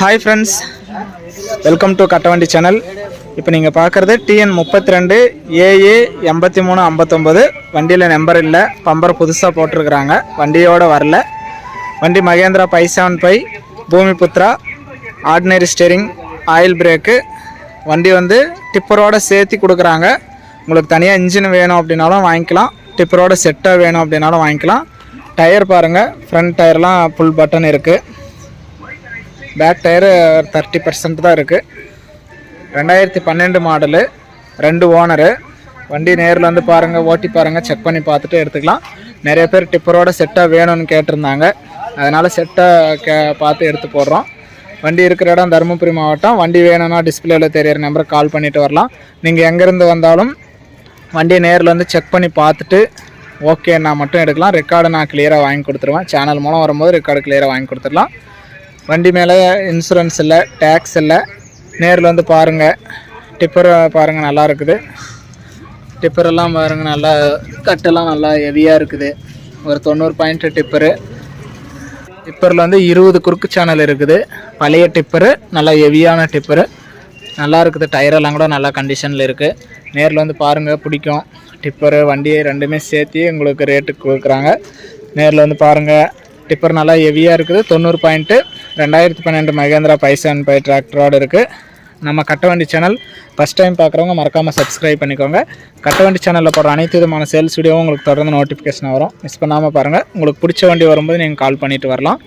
Hi friends welcome to Kattavandi channel இப்போ நீங்கள் பார்க்குறது டிஎன் முப்பத்தி ரெண்டு ஏஏ எண்பத்தி மூணு ஐம்பத்தொம்பது வண்டியில் நம்பர் இல்லை. பம்பர் புதுசாக போட்டிருக்கிறாங்க. வண்டியோட வரல. வண்டி Mahindra by seven by Bhoomi Putra ordinary steering oil brake வண்டி வந்து டிப்பரோடு சேர்த்து கொடுக்குறாங்க. உங்களுக்கு தனியாக இன்ஜின் வேணும் அப்படின்னாலும் வாங்கிக்கலாம். டிப்பரோட செட்டாக வேணும் அப்படின்னாலும் வாங்கிக்கலாம். டயர் பாருங்கள் ஃப்ரண்ட் டயர்லாம் ஃபுல் பட்டன் இருக்குது பேக் டயரு தேர்ட்டி பர்சன்ட் தான் இருக்குது ரெண்டாயிரத்தி பன்னெண்டு மாடலு ரெண்டு ஓனரு. வண்டி நேரில் வந்து பாருங்கள் ஓட்டி பாருங்கள் செக் பண்ணி பார்த்துட்டு எடுத்துக்கலாம். நிறைய பேர் டிப்பரோட செட்டாக வேணும்னு கேட்டிருந்தாங்க. அதனால் செட்டாக கே பார்த்து எடுத்து போடுறோம். வண்டி இருக்கிற இடம் தருமபுரி மாவட்டம். வண்டி வேணும்னா டிஸ்பிளேல தெரியிற நம்பருக்கு கால் பண்ணிட்டு வரலாம். நீங்கள் எங்கேருந்து வந்தாலும் வண்டியை நேரில் வந்து செக் பண்ணி பார்த்துட்டு ஓகேன்னா மட்டும் எடுக்கலாம். ரெக்கார்டு நான் கிளியராக வாங்கி கொடுத்துருவேன். சேனல் மூலம் வரும்போது ரெக்கார்டு கிளியராக வாங்கி கொடுத்துடலாம். வண்டி மேலே இன்சூரன்ஸ் இல்லை டேக்ஸ் இல்லை. நேரில் வந்து பாருங்கள் டிப்பர் பாருங்கள் நல்லா இருக்குது. டிப்பரெல்லாம் பாருங்கள் நல்லா கட்டெல்லாம் நல்லா ஹெவியாக இருக்குது. ஒரு தொண்ணூறு பாயிண்ட் டிப்பரு டிப்பரில் வந்து இருபது குறுக்கு சேனல் இருக்குது. பழைய டிப்பரு நல்லா ஹெவியான டிப்பரு நல்லா இருக்குது. டயரெல்லாம் கூட நல்லா கண்டிஷனில் இருக்குது நேரில் வந்து பாருங்கள் பிடிக்கும். டிப்பரு வண்டி ரெண்டுமே சேர்த்து உங்களுக்கு ரேட்டுக்கு கொடுக்குறாங்க. நேரில் வந்து பாருங்கள் டிப்பர் நல்லா ஹெவியாக இருக்குது. தொண்ணூறு பாயிண்ட்டு ரெண்டாயிரத்தி பன்னெண்டு மகேந்திரா பைசன் பை டிராக்டரோடு இருக்குது நம்ம கட்டவண்டி சேனல் ஃபஸ்ட் டைம் பார்க்குறவங்க மறக்காமல் சப்ஸ்கிரைப் பண்ணிக்கோங்க. கட்டவண்டி சேனலில் போகிற அனைத்து விதமான சேல்ஸ் வீடியோவும் உங்களுக்கு தொடர்ந்து நோட்டிஃபிகேஷன் வரும். மிஸ் பண்ணாமல் பாருங்கள் உங்களுக்கு பிடிச்ச வண்டி வரும்போது நீங்கள் கால் பண்ணிட்டு வரலாம்.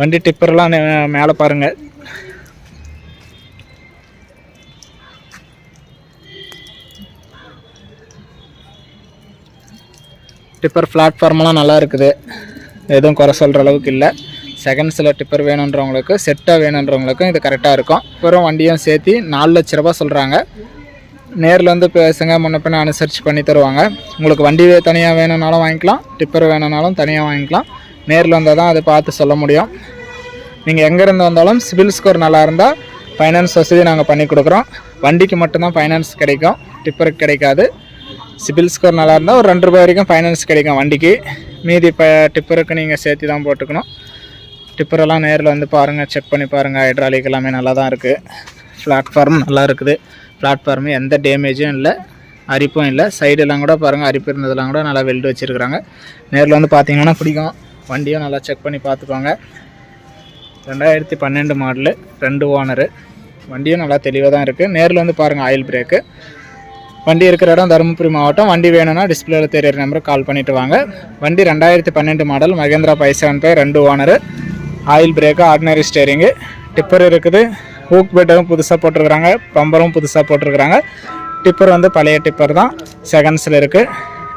வண்டி டிப்பர்லாம் மேலே பாருங்கள் டிப்பர் பிளாட்ஃபார்ம்லாம் நல்லா இருக்குது. எதுவும் குறை சொல்கிற அளவுக்கு இல்லை. செகண்ட்ஸில் டிப்பர் வேணுன்றவங்களுக்கு செட்டாக வேணுன்றவங்களுக்கும் இது கரெக்டாக இருக்கும். அப்புறம் வண்டியும் சேர்த்து நாலு லட்ச ரூபா சொல்கிறாங்க நேரில் வந்து பேசுங்க முன்ன பின்ன அனுசரித்து பண்ணி தருவாங்க. உங்களுக்கு வண்டி தனியாக வேணும்னாலும் வாங்கிக்கலாம் டிப்பர் வேணும்னாலும் தனியாக வாங்கிக்கலாம். நேரில் வந்தால் தான் அதை பார்த்து சொல்ல முடியும். நீங்கள் எங்கேருந்து வந்தாலும் சிபில் ஸ்கோர் நல்லா இருந்தால் ஃபைனான்ஸ் வசதி நாங்கள் பண்ணி கொடுக்குறோம். வண்டிக்கு மட்டும்தான் ஃபைனான்ஸ் கிடைக்கும் டிப்பருக்கு கிடைக்காது. சிபில் ஸ்கோர் நல்லா இருந்தால் ஒரு ரெண்டு ரூபாய் வரைக்கும் ஃபைனான்ஸ் கிடைக்கும் வண்டிக்கு. மீதி இப்போ டிப்பருக்கு நீங்கள் சேர்த்து தான் போட்டுக்கணும். டிப்பரெல்லாம் நேரில் வந்து பாருங்கள் செக் பண்ணி பாருங்கள் ஹைட்ராலிக் எல்லாமே நல்லா தான் இருக்குது பிளாட்ஃபார்ம் நல்லா இருக்குது. பிளாட்ஃபார்ம் எந்த டேமேஜும் இல்லை அரிப்பும் இல்லை. சைடெல்லாம் கூட பாருங்கள் அரிப்பு இருந்ததெல்லாம் கூட நல்லா வெல்டு வச்சுருக்குறாங்க. நேரில் வந்து பார்த்தீங்கன்னா பிடிக்கும். வண்டியும் நல்லா செக் பண்ணி பார்த்துக்கோங்க ரெண்டாயிரத்தி பன்னெண்டு மாடலு ரெண்டு ஓனரு வண்டியும் நல்லா தெளிவாக தான் இருக்குது நேரில் வந்து பாருங்கள் ஆயில் பிரேக்கு வண்டி இருக்கிற இடம் தருமபுரி மாவட்டம். வண்டி வேணும்னா டிஸ்பிளேல தெரியிற நம்பருக்கு கால் பண்ணிவிட்டு வாங்க. வண்டி ரெண்டாயிரத்தி பன்னெண்டு மாடல் மகேந்திரா பை பே ரெண்டு owner oil brake ordinary steering tipper இருக்குது. ஹூக் பெட்டரும் புதுசாக போட்டிருக்கிறாங்க பம்பரும் புதுசாக போட்டிருக்கிறாங்க. டிப்பர் வந்து பழைய டிப்பர் தான் செகண்ட்ஸில் இருக்குது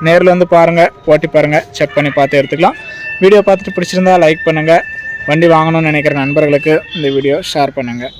நேரில் வந்து பாருங்கள் ஓட்டி பாருங்கள் செக் பண்ணி பார்த்து எடுத்துக்கலாம். வீடியோ பார்த்துட்டு பிடிச்சிருந்தா லைக் பண்ணுங்கள் வண்டி வாங்கணும்னு நினைக்கிற நண்பர்களுக்கு இந்த வீடியோ ஷேர் பண்ணுங்கள்